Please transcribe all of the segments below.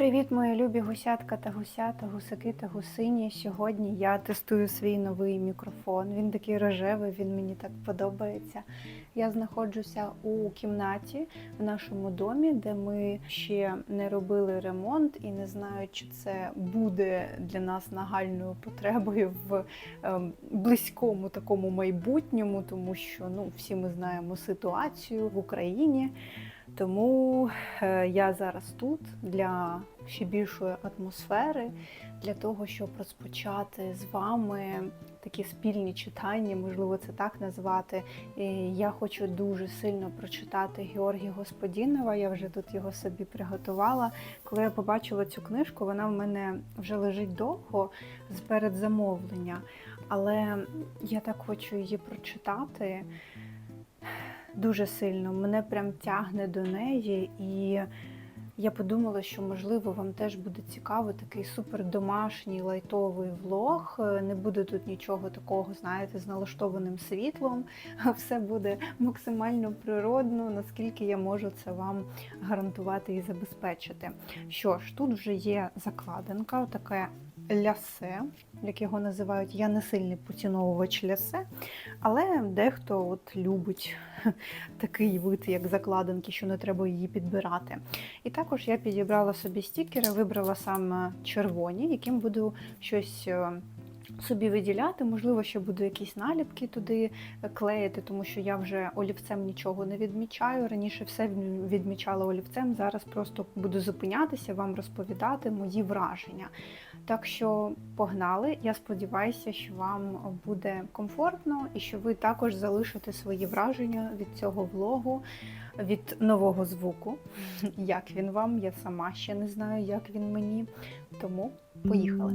Привіт, мої любі гусятка та гусята, гусаки та гусині. Сьогодні я тестую свій новий мікрофон. Він такий рожевий, він мені так подобається. Я знаходжуся у кімнаті в нашому домі, де ми ще не робили ремонт і не знаю, чи це буде для нас нагальною потребою в ем, близькому такому майбутньому, тому що ну всі ми знаємо ситуацію в Україні. Тому е, я зараз тут для ще більшої атмосфери, для того, щоб розпочати з вами такі спільні читання, можливо, це так назвати. І я хочу дуже сильно прочитати Георгія Господінова. Я вже тут його собі приготувала. Коли я побачила цю книжку, вона в мене вже лежить довго з передзамовлення, але я так хочу її прочитати дуже сильно. Мене прям тягне до неї, і я подумала, що можливо вам теж буде цікаво такий супер домашній лайтовий влог. Не буде тут нічого такого, знаєте, з налаштованим світлом. Все буде максимально природно, наскільки я можу це вам гарантувати і забезпечити. Що ж, тут вже є закладинка, таке лясе, як його називають. Я не сильний поціновувач лясе, але дехто от любить такий вид, як закладинки, що не треба її підбирати. І також я підібрала собі стікери, вибрала саме червоні, яким буду щось. е, Собі виділяти, можливо, ще буду якісь наліпки туди клеїти, тому що я вже олівцем нічого не відмічаю. Raніше все відмічала олівцем. Зараз просто буду зупинятися, вам розповідати мої враження. Так що погнали. Я сподіваюся, що вам буде комфортно і що ви також залишите свої враження від цього влогу, від нового звуку. Як він вам? Я сама ще не знаю, як він мені. Тому поїхали.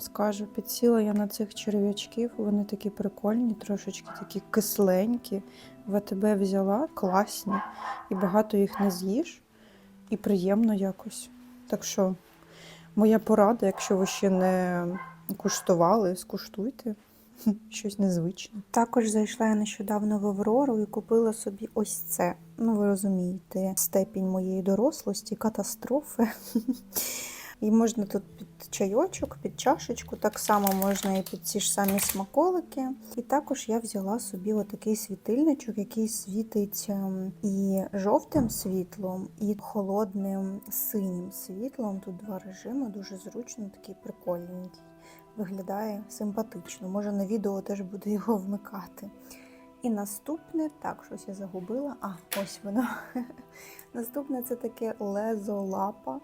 Вам скажу? Підсіла я на цих черв'ячків, вони такі прикольні, трошечки такі кисленькі. ВТБ взяла, класні, і багато їх не з'їш, і приємно якось. Так що, моя порада, якщо ви ще не куштували, скуштуйте. Щось незвичне. Також зайшла я нещодавно в Аврору і купила собі ось це. Ну, ви розумієте, степінь моєї дорослості, катастрофи. І можна тут під чайочок, під чашечку, так само можна і під ці ж самі смаколики. І також я взяла собі отакий світильничок, який світить ем, і жовтим світлом, і холодним синім світлом. Тут два режими, дуже зручно, такий прикольненький. Виглядає симпатично. Може на відео теж буду його вмикати. І наступне, так, щось я загубила. А, ось воно. Наступне це таке лезо лапа.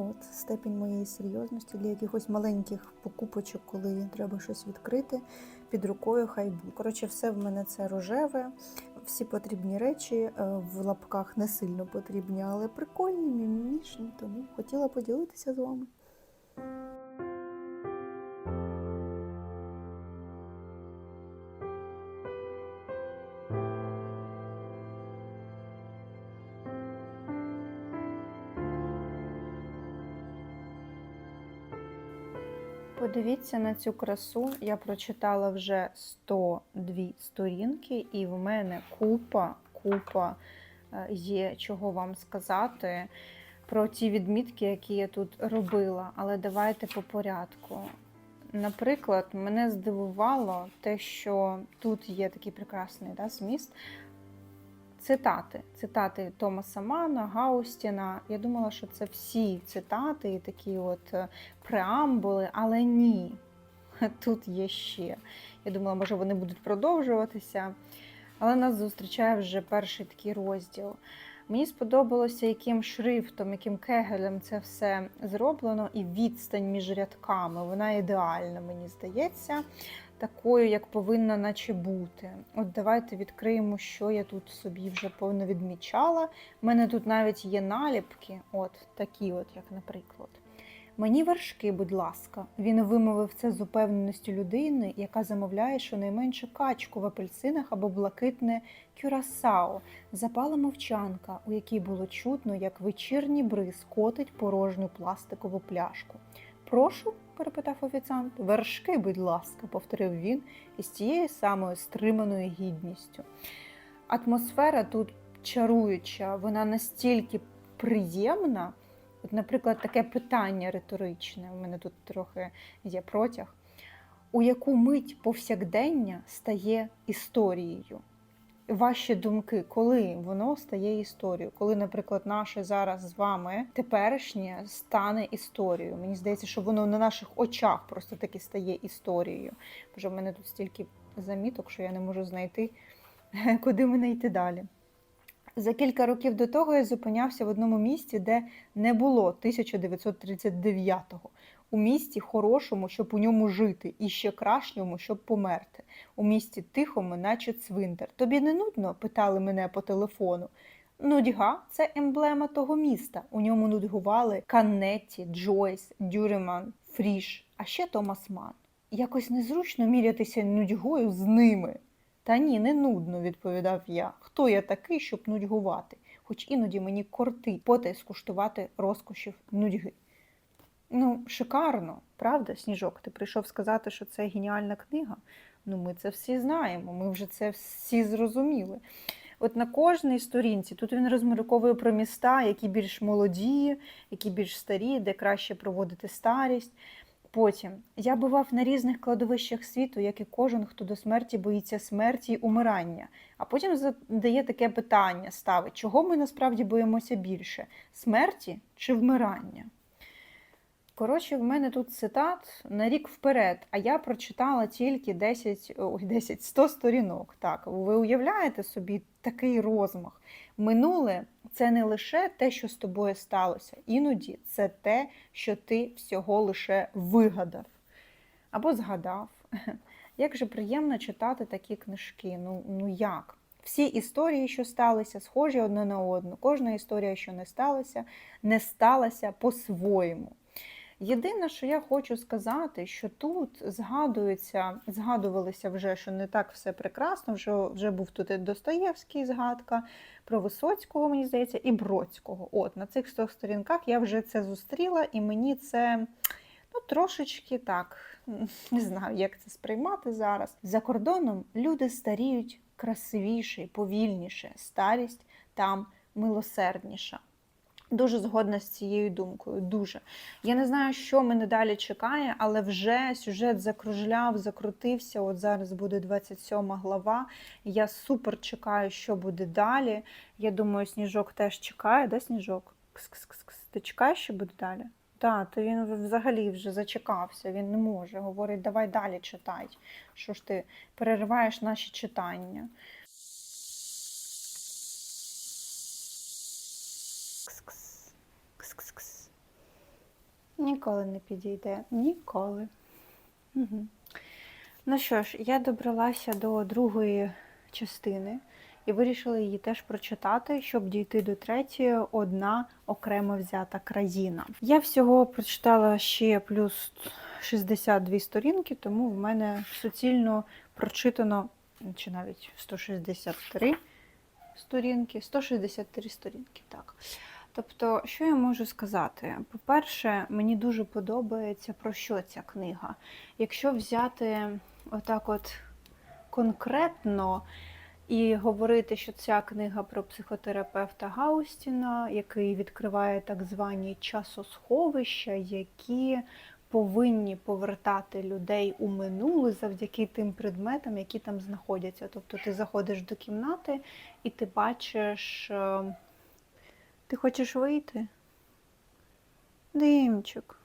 От, степінь моєї серйозності для якихось маленьких покупочок, коли треба щось відкрити під рукою, хай буде. Коротше, все в мене це рожеве, всі потрібні речі е, в лапках не сильно потрібні, але прикольні, мімімішні, тому хотіла поділитися з вами. Подивіться на цю красу. Я прочитала вже 102 сторінки, і в мене купа, купа е, є чого вам сказати про ті відмітки, які я тут робила. Але давайте по порядку. Наприклад, мене здивувало те, що тут є такий прекрасний да, зміст. Цитати. Цитати Томаса Мана, Гаустіна. Я думала, що це всі цитати і такі от е, преамбули, але ні. Тут є ще. Я думала, може вони будуть продовжуватися. Але нас зустрічає вже перший такий розділ. Мені сподобалося, яким шрифтом, яким кегелем це все зроблено, і відстань між рядками. Вона ідеальна, мені здається. Такою, як повинна наче бути. От давайте відкриємо, що я тут собі вже повно відмічала. У мене тут навіть є наліпки, от такі, от, як наприклад. Мені вершки, будь ласка. Він вимовив це з упевненістю людини, яка замовляє щонайменше качку в апельсинах або блакитне кюрасао. Запала мовчанка, у якій було чутно, як вечірній бриз котить порожню пластикову пляшку. Прошу, перепитав офіціант. Вершки, будь ласка, повторив він із тією самою стриманою гідністю. Атмосфера тут чаруюча, вона настільки приємна. От, наприклад, таке питання риторичне, у мене тут трохи є протяг, у яку мить повсякдення стає історією. Ваші думки, коли воно стає історією, коли, наприклад, наше зараз з вами теперішнє стане історією. Мені здається, що воно на наших очах просто таки стає історією. Боже, в мене тут стільки заміток, що я не можу знайти, куди мене йти далі. За кілька років до того я зупинявся в одному місті, де не було 1939-го. У місті хорошому, щоб у ньому жити, і ще кращому, щоб померти. У місті тихому, наче цвинтар. Тобі не нудно? питали мене по телефону. Нудьга це емблема того міста. У ньому нудьгували Каннетті, Джойс, Дюреман, Фріш, а ще Томас Ман. Якось незручно мірятися нудьгою з ними. Та ні, не нудно, відповідав я. Хто я такий, щоб нудьгувати? Хоч іноді мені корти потай скуштувати розкошів нудьги. Ну, шикарно, правда, Сніжок? Ти прийшов сказати, що це геніальна книга. Ну, ми це всі знаємо, ми вже це всі зрозуміли. От на кожній сторінці тут він розмірковує про міста, які більш молоді, які більш старі, де краще проводити старість. Потім я бував на різних кладовищах світу, як і кожен, хто до смерті боїться смерті й умирання. А потім задає таке питання: ставить, чого ми насправді боїмося більше смерті чи вмирання? Коротше, в мене тут цитат на рік вперед, а я прочитала тільки 10, ой, 10, 100 сторінок. Так, ви уявляєте собі такий розмах? Минуле це не лише те, що з тобою сталося. Іноді це те, що ти всього лише вигадав або згадав. Як же приємно читати такі книжки? Ну, ну як? Всі історії, що сталися, схожі одне на одну. Кожна історія, що не сталася, не сталася по-своєму. Єдине, що я хочу сказати, що тут згадується, згадувалися вже, що не так все прекрасно. Вже вже був тут і Достоєвський згадка про Висоцького, мені здається, і Бродського. От на цих 100 сторінках я вже це зустріла, і мені це ну, трошечки так не знаю, як це сприймати зараз. За кордоном люди старіють красивіше, повільніше, старість там милосердніша. Дуже згодна з цією думкою. Дуже. Я не знаю, що мене далі чекає, але вже сюжет закружляв, закрутився. От зараз буде 27 глава. Я супер чекаю, що буде далі. Я думаю, Сніжок теж чекає, да, Сніжок? Кс-кс-кс-кс. Ти чекаєш, що буде далі? Так, то він взагалі вже зачекався, він не може. Говорить, давай далі читай. Що ж ти перериваєш наші читання? Кс-кс-кс. Ніколи не підійде. Ніколи. Угу. Ну що ж, я добралася до другої частини і вирішила її теж прочитати, щоб дійти до третьої одна окремо взята країна. Я всього прочитала ще плюс 62 сторінки, тому в мене суцільно прочитано, чи навіть 163 сторінки, 163 сторінки, так. Тобто, що я можу сказати? По-перше, мені дуже подобається про що ця книга. Якщо взяти отак от конкретно і говорити, що ця книга про психотерапевта Гаустіна, який відкриває так звані часосховища, які повинні повертати людей у минуле завдяки тим предметам, які там знаходяться. Тобто ти заходиш до кімнати і ти бачиш. Ти хочеш вийти? Димчик.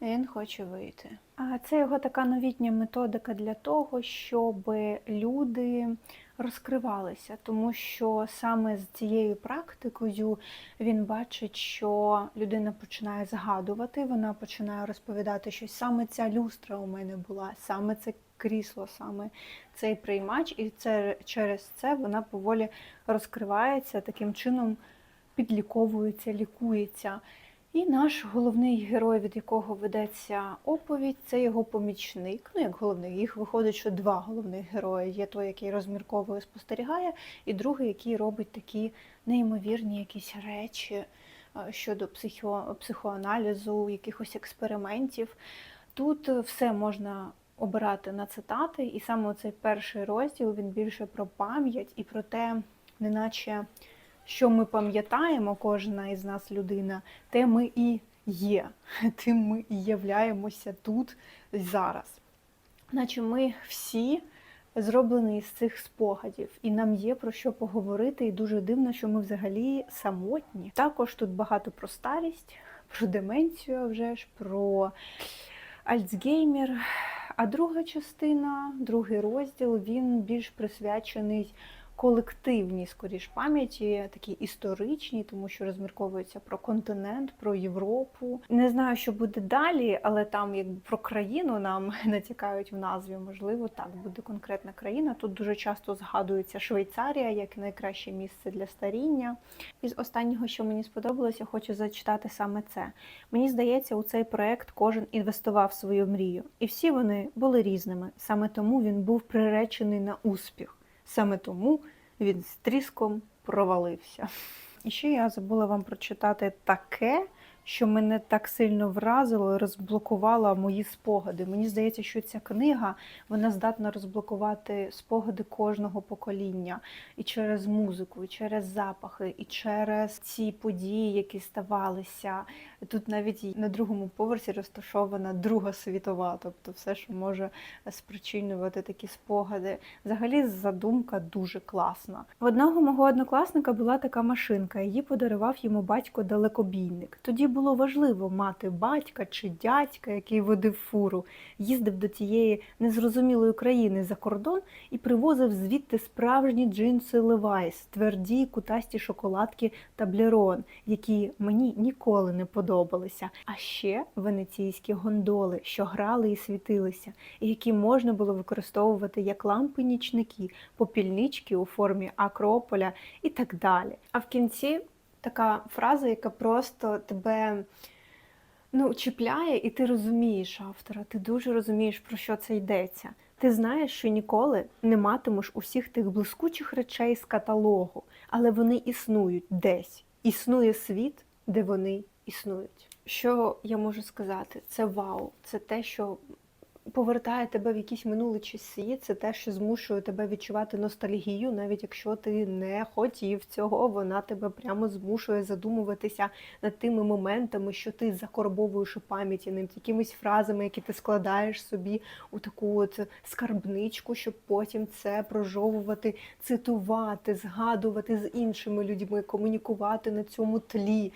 Він хоче вийти. А це його така новітня методика для того, щоб люди розкривалися, тому що саме з цією практикою він бачить, що людина починає згадувати, вона починає розповідати, що саме ця люстра у мене була, саме це крісло, саме цей приймач, і це через це вона поволі розкривається, таким чином підліковується, лікується. І наш головний герой, від якого ведеться оповідь, це його помічник. Ну, як головний, їх виходить, що два головних герої. Є той, який розмірковує, спостерігає, і другий, який робить такі неймовірні якісь речі е, щодо психо, психоаналізу, якихось експериментів. Тут е, все можна обирати на цитати, і саме цей перший розділ він більше про пам'ять і про те, неначе що ми пам'ятаємо, кожна із нас людина, те ми і є, тим ми і являємося тут зараз. Наче ми всі зроблені із цих спогадів, і нам є про що поговорити, і дуже дивно, що ми взагалі самотні. Також тут багато про старість, про деменцію, вже ж, про Альцгеймер. А друга частина, другий розділ, він більш присвячений колективній, скоріш пам'яті, такій історичній, тому що розмірковується про континент, про Європу. Не знаю, що буде далі, але там якби про країну нам натякають в назві. Можливо, так буде конкретна країна. Тут дуже часто згадується Швейцарія як найкраще місце для старіння. Із останнього, що мені сподобалося, хочу зачитати саме це. Мені здається, у цей проект кожен інвестував свою мрію, і всі вони були різними. Саме тому він був приречений на успіх. Саме тому він з тріском провалився. І ще я забула вам прочитати таке, що мене так сильно вразило і розблокувало мої спогади. Мені здається, що ця книга вона здатна розблокувати спогади кожного покоління і через музику, і через запахи, і через ці події, які ставалися. Тут навіть на другому поверсі розташована Друга світова, тобто все, що може спричинювати такі спогади. Взагалі, задумка дуже класна. В одного мого однокласника була така машинка. Її подарував йому батько далекобійник. Тоді було важливо мати батька чи дядька, який водив фуру, їздив до тієї незрозумілої країни за кордон і привозив звідти справжні джинси Levi's, тверді кутасті шоколадки Таблерон, які мені ніколи не подобалися. А ще венеційські гондоли, що грали і світилися, і які можна було використовувати як лампи-нічники, попільнички у формі акрополя і так далі. А в кінці така фраза, яка просто тебе ну, чіпляє, і ти розумієш автора, ти дуже розумієш, про що це йдеться. Ти знаєш, що ніколи не матимеш усіх тих блискучих речей з каталогу, але вони існують десь. Існує світ, де вони існують. Що я можу сказати? Це вау, це те, що повертає тебе в якісь минулі часи, це те, що змушує тебе відчувати ностальгію, навіть якщо ти не хотів цього, вона тебе прямо змушує задумуватися над тими моментами, що ти закорбовуєш у пам'яті ним, якимись фразами, які ти складаєш собі у таку от скарбничку, щоб потім це прожовувати, цитувати, згадувати з іншими людьми, комунікувати на цьому тлі.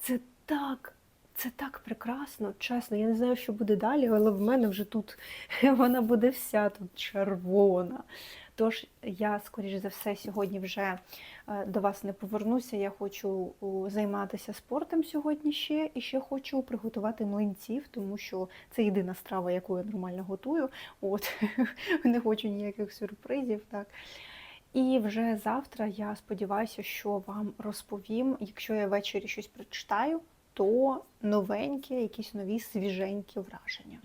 Це так. Це так прекрасно, чесно. Я не знаю, що буде далі, але в мене вже тут вона буде вся тут червона. Тож я, скоріш за все, сьогодні вже е, до вас не повернуся. Я хочу займатися спортом сьогодні ще, і ще хочу приготувати млинців, тому що це єдина страва, яку я нормально готую. От не хочу ніяких сюрпризів. Так. І вже завтра я сподіваюся, що вам розповім, якщо я ввечері щось прочитаю, то новенькі, якісь нові свіженькі враження.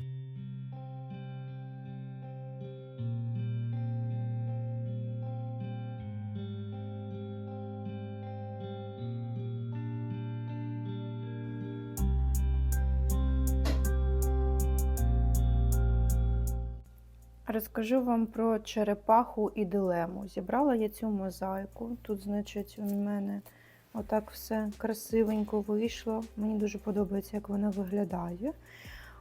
Розкажу вам про черепаху і дилему. Зібрала я цю мозаїку. Тут, значить, у мене отак все красивенько вийшло. Мені дуже подобається, як вона виглядає.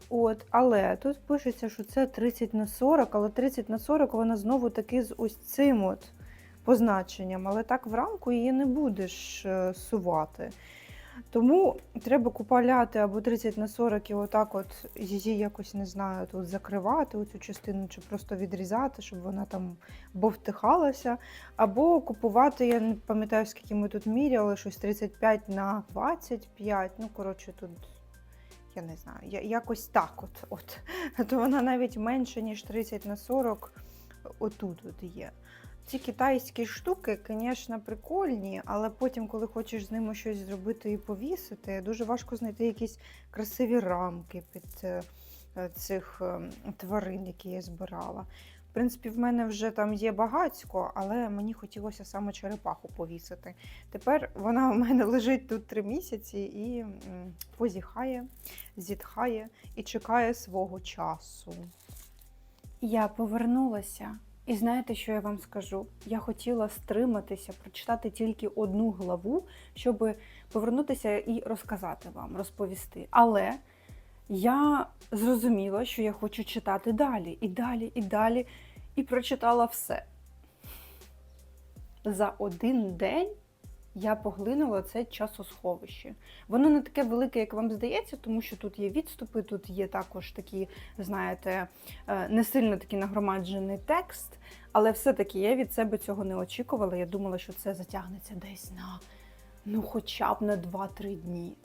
От, але тут пишеться, що це 30 на 40, але 30 на 40 вона знову таки з ось цим от позначенням. Але так в рамку її не будеш е, сувати. Тому треба купаляти або 30 на 40 і отак от її якось не знаю, тут закривати оцю частину, чи просто відрізати, щоб вона там бовтихалася. Або купувати, я не пам'ятаю, скільки ми тут міряли, щось 35 на 25. Ну, коротше, тут. Я не знаю, я, якось так от, от. То вона навіть менше, ніж 30 на 40 отут от є. Ці китайські штуки, звісно, прикольні, але потім, коли хочеш з ними щось зробити і повісити, дуже важко знайти якісь красиві рамки під е, цих е, тварин, які я збирала. В принципі, в мене вже там є багацько, але мені хотілося саме черепаху повісити. Тепер вона в мене лежить тут три місяці і позіхає, зітхає і чекає свого часу. Я повернулася. І знаєте, що я вам скажу? Я хотіла стриматися, прочитати тільки одну главу, щоб повернутися і розказати вам, розповісти. Але я зрозуміла, що я хочу читати далі, і далі, і далі, і прочитала все. За один день я поглинула це часосховище. Воно не таке велике, як вам здається, тому що тут є відступи, тут є також такі, знаєте, е, не сильно такий нагромаджений текст, але все-таки я від себе цього не очікувала. Я думала, що це затягнеться десь на ну, хоча б на 2-3 дні.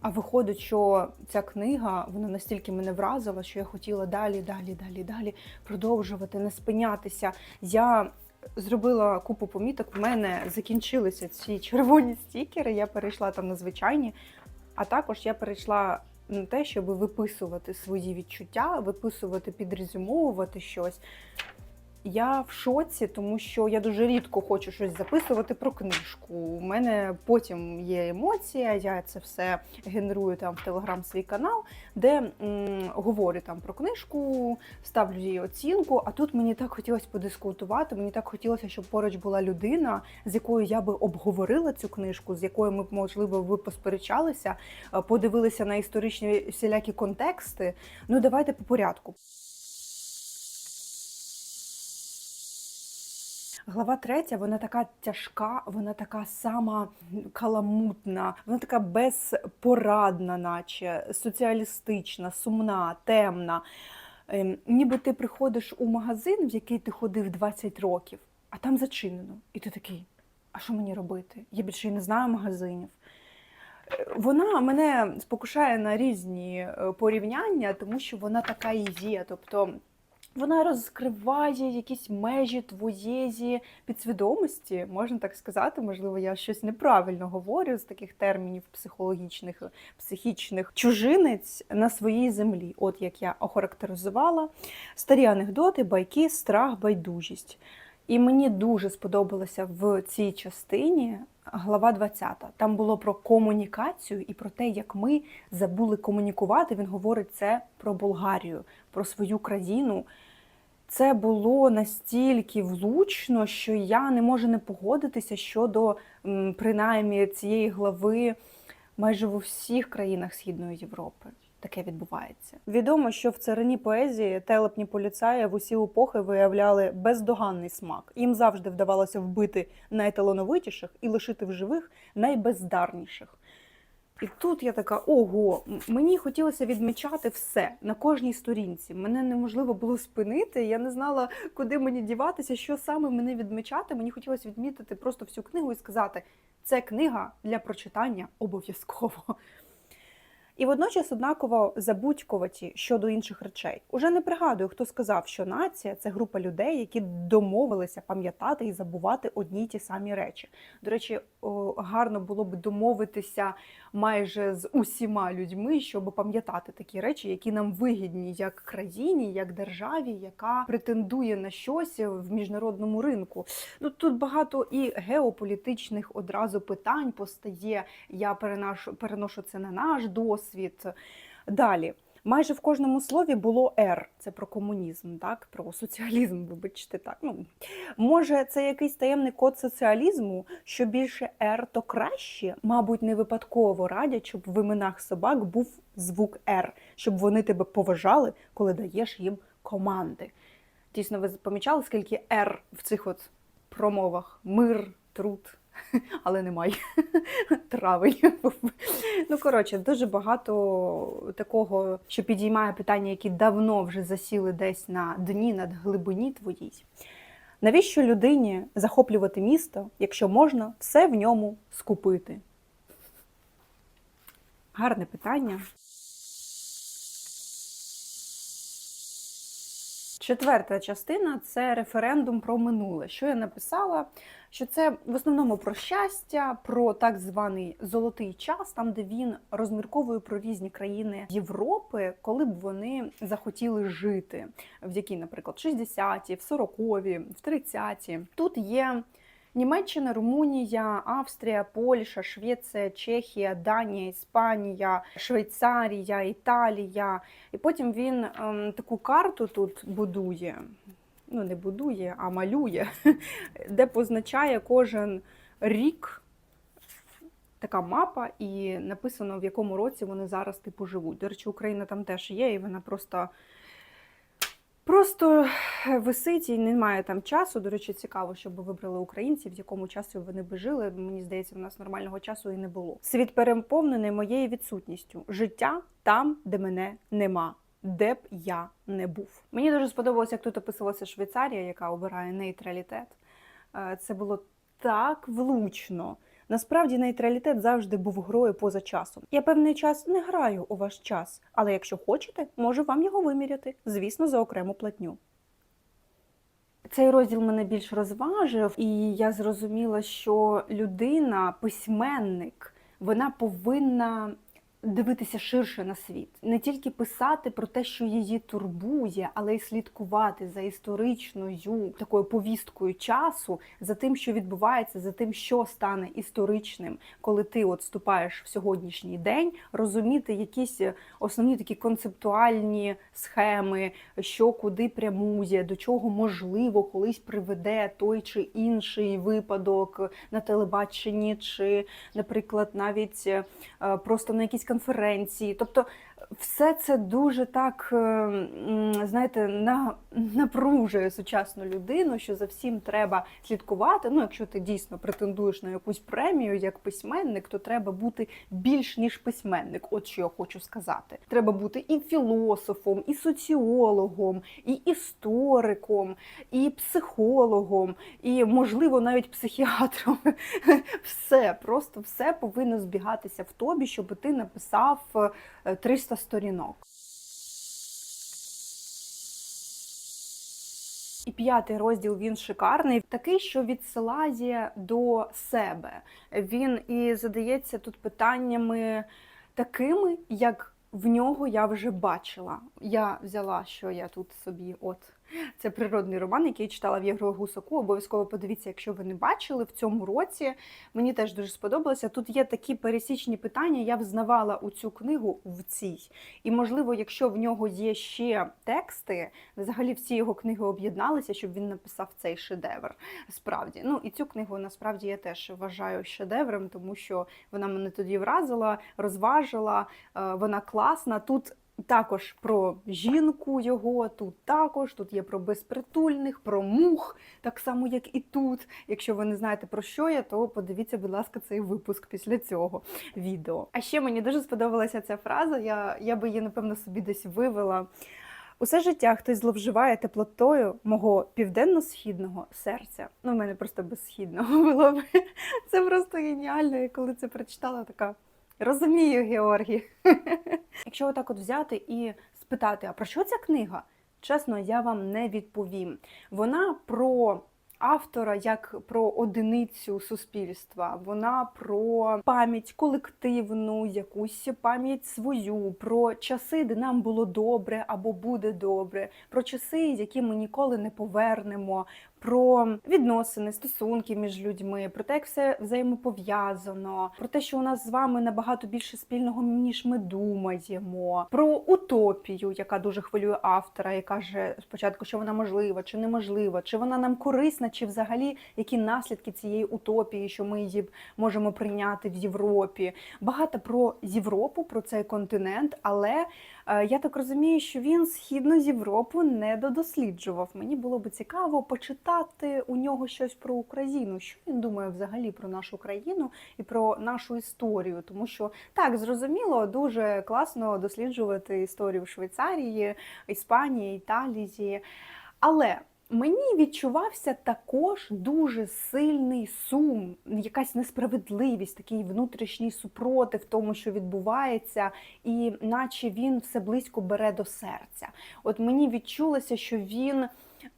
А виходить, що ця книга вона настільки мене вразила, що я хотіла далі, далі, далі, далі продовжувати, не спинятися. Я зробила купу поміток. У мене закінчилися ці червоні стікери. Я перейшла там на звичайні, а також я перейшла на те, щоб виписувати свої відчуття, виписувати, підрезюмовувати щось. Я в шоці, тому що я дуже рідко хочу щось записувати про книжку. У мене потім є емоція, я це все генерую там в телеграм свій канал, де м, говорю там про книжку, ставлю їй оцінку. А тут мені так хотілося подискутувати. Мені так хотілося, щоб поруч була людина, з якою я би обговорила цю книжку, з якою ми б, можливо, ви посперечалися, е, подивилися на історичні всілякі контексти. Ну давайте по порядку. Глава третя, вона така тяжка, вона така сама каламутна, вона така безпорадна, наче соціалістична, сумна, темна. Ем, ніби ти приходиш у магазин, в який ти ходив 20 років, а там зачинено. І ти такий, а що мені робити? Я більше і не знаю магазинів. Вона мене спокушає на різні е, порівняння, тому що вона така і є. Тобто вона розкриває якісь межі твоєї підсвідомості, можна так сказати. Можливо, я щось неправильно говорю з таких термінів психологічних, психічних. Чужинець на своїй землі, от як я охарактеризувала, старі анекдоти, байки, страх, байдужість. І мені дуже сподобалося в цій частині глава 20. Там було про комунікацію і про те, як ми забули комунікувати. Він говорить це про Болгарію, про свою країну. Це було настільки влучно, що я не можу не погодитися щодо принаймні цієї глави майже в усіх країнах Східної Європи. Таке відбувається. Відомо, що в царині поезії телепні поліцаї в усі епохи виявляли бездоганний смак. Їм завжди вдавалося вбити найталановитіших і лишити в живих найбездарніших. І тут я така: ого, мені хотілося відмічати все на кожній сторінці. Мене неможливо було спинити. Я не знала, куди мені діватися, що саме мене відмічати. Мені хотілося відмітити просто всю книгу і сказати: це книга для прочитання обов'язково. І водночас однаково забудькуваті щодо інших речей. Уже не пригадую, хто сказав, що нація це група людей, які домовилися пам'ятати і забувати одні й ті самі речі. До речі, гарно було б домовитися майже з усіма людьми, щоб пам'ятати такі речі, які нам вигідні як країні, як державі, яка претендує на щось в міжнародному ринку. Ну тут багато і геополітичних одразу питань постає. Я переношу, це на наш досвід. Далі. Майже в кожному слові було «р». Це про комунізм, так? про соціалізм, вибачте так. Ну, може, це якийсь таємний код соціалізму, що більше «р» то краще? Мабуть, не випадково радять, щоб в іменах собак був звук «р», щоб вони тебе поважали, коли даєш їм команди. Дійсно, ви помічали, скільки «р» в цих от промовах? Мир, труд, але немає. Травень. Ну, коротше, дуже багато такого, що підіймає питання, які давно вже засіли десь на дні, над глибині твоїй. Навіщо людині захоплювати місто, якщо можна все в ньому скупити? Гарне питання. Четверта частина це референдум про минуле. Що я написала? Що це в основному про щастя, про так званий золотий час, там де він розмірковує про різні країни Європи, коли б вони захотіли жити, в які, наприклад, 60-ті, в 40-ві, в 30-ті. Тут є Німеччина, Румунія, Австрія, Польща, Швеція, Чехія, Данія, Іспанія, Швейцарія, Італія. І потім він ем, таку карту тут будує. Ну, не будує, а малює, де позначає кожен рік така мапа, і написано, в якому році вони зараз типу живуть. До речі, Україна там теж є, і вона просто. Просто висить і немає там часу. До речі, цікаво, щоб вибрали українців, в якому часі вони би жили. Мені здається, в нас нормального часу і не було. Світ переповнений моєю відсутністю. Життя там, де мене нема. Де б я не був. Мені дуже сподобалося, як тут описувалася Швейцарія, яка обирає нейтралітет. Е, Це було так влучно. Насправді нейтралітет завжди був грою поза часом. Я певний час не граю у ваш час, але якщо хочете, можу вам його виміряти, звісно, за окрему платню. Цей розділ мене більш розважив, і я зрозуміла, що людина, письменник, вона повинна дивитися ширше на світ, не тільки писати про те, що її турбує, але й слідкувати за історичною такою повісткою часу, за тим, що відбувається, за тим, що стане історичним, коли ти от вступаєш в сьогоднішній день, розуміти якісь основні такі концептуальні схеми, що куди прямує, до чого можливо колись приведе той чи інший випадок на телебаченні, чи, наприклад, навіть е, просто на якійсь конференції. Тобто все це дуже так, е, знаєте, на, напружує сучасну людину, що за всім треба слідкувати. Ну, якщо ти дійсно претендуєш на якусь премію як письменник, то треба бути більш ніж письменник. От що я хочу сказати. Треба бути і філософом, і соціологом, і істориком, і психологом, і, можливо, навіть психіатром. Все, просто все повинно збігатися в тобі, щоб ти написав е, 300 сторінок. І п'ятий розділ він шикарний, такий, що відсилає до себе. Він і задається тут питаннями такими, як в нього я вже бачила. Я взяла, що я тут собі от. Це природний роман, який я читала в Єгро Гусаку. Обов'язково подивіться, якщо ви не бачили в цьому році. Мені теж дуже сподобалося. Тут є такі пересічні питання. Я взнавала у цю книгу в цій. І, можливо, якщо в нього є ще тексти, взагалі всі його книги об'єдналися, щоб він написав цей шедевр. Справді, ну і цю книгу насправді я теж вважаю шедевром, тому що вона мене тоді вразила, розважила, е, вона класна. Тут також про жінку його, тут також, тут є про безпритульних, про мух, так само, як і тут. Якщо ви не знаєте про що я, то подивіться, будь ласка, цей випуск після цього відео. А ще мені дуже сподобалася ця фраза. Я, я би її, напевно, собі десь вивела. Усе життя хтось зловживає теплотою мого південно-східного серця. Ну, в мене просто безсхідного було. Це просто геніально. І коли це прочитала, така розумію, Георгій. Якщо отак от взяти і спитати, а про що ця книга? Чесно, я вам не відповім. Вона про автора як про одиницю суспільства, вона про пам'ять колективну, якусь пам'ять свою, про часи, де нам було добре або буде добре, про часи, які ми ніколи не повернемо. Про відносини, стосунки між людьми, про те, як все взаємопов'язано, про те, що у нас з вами набагато більше спільного, ніж ми думаємо, про утопію, яка дуже хвилює автора, і каже спочатку, що вона можлива чи неможлива, чи вона нам корисна, чи взагалі які наслідки цієї утопії, що ми її можемо прийняти в Європі. Багато про Європу, про цей континент, але я так розумію, що він східну Європу не додосліджував. Мені було би цікаво почитати у нього щось про Україну. Що він думає взагалі про нашу країну і про нашу історію? Тому що так зрозуміло, дуже класно досліджувати історію Швейцарії, Іспанії, Італії. Але мені відчувався також дуже сильний сум, якась несправедливість, такий внутрішній супротив тому, що відбувається, і наче він все близько бере до серця. От мені відчулося, що він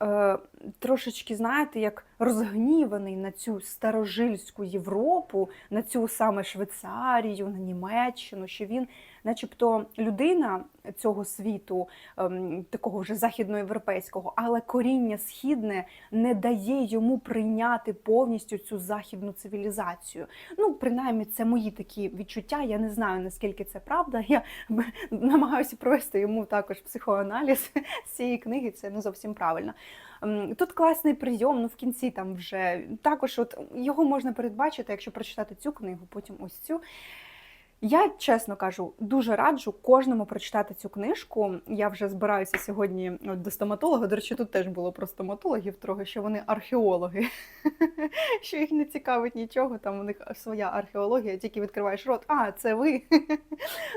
е, трошечки, знаєте, як розгніваний на цю старожильську Європу, на цю саме Швейцарію, на Німеччину, що він, начебто, людина цього світу, ем, такого вже західноєвропейського, але коріння східне не дає йому прийняти повністю цю західну цивілізацію. Ну, принаймні, це мої такі відчуття. Я не знаю наскільки це правда. Я намагаюся провести йому також психоаналіз з цієї книги. Це не зовсім правильно. Тут класний прийом, ну в кінці там вже також от його можна передбачити, якщо прочитати цю книгу, потім ось цю. Я чесно кажу, дуже раджу кожному прочитати цю книжку. Я вже збираюся сьогодні до стоматолога. До речі, тут теж було про стоматологів трохи, що вони археологи, що їх не цікавить нічого. Там у них своя археологія, тільки відкриваєш рот. А, це ви.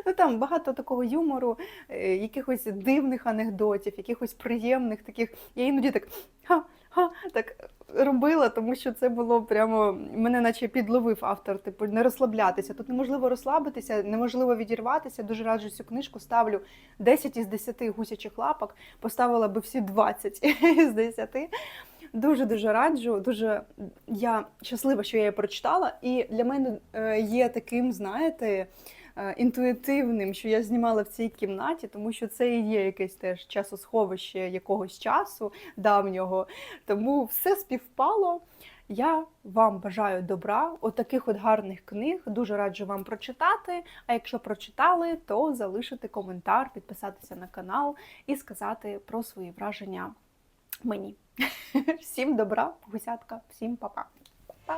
Ну там багато такого юмору, е, якихось дивних анекдотів, якихось приємних таких. Я іноді так ха-ха, так робила, тому що це було прямо мене, наче підловив автор. Типу, не розслаблятися. Тут неможливо розслабитися, неможливо відірватися. Дуже раджу цю книжку. Ставлю 10 із 10 гусячих лапок, поставила би всі 20 із 10. Дуже дуже раджу. Дуже я щаслива, що я її прочитала. І для мене е, є таким, знаєте. Е, Інтуїтивним, що я знімала в цій кімнаті, тому що це і є якесь теж часосховище якогось часу давнього. Тому все співпало. Я вам бажаю добра, отаких от гарних книг. Дуже раджу вам прочитати. А якщо прочитали, то залишити коментар, підписатися на канал і сказати про свої враження мені. Всім добра, гусятка, всім па-па. Па!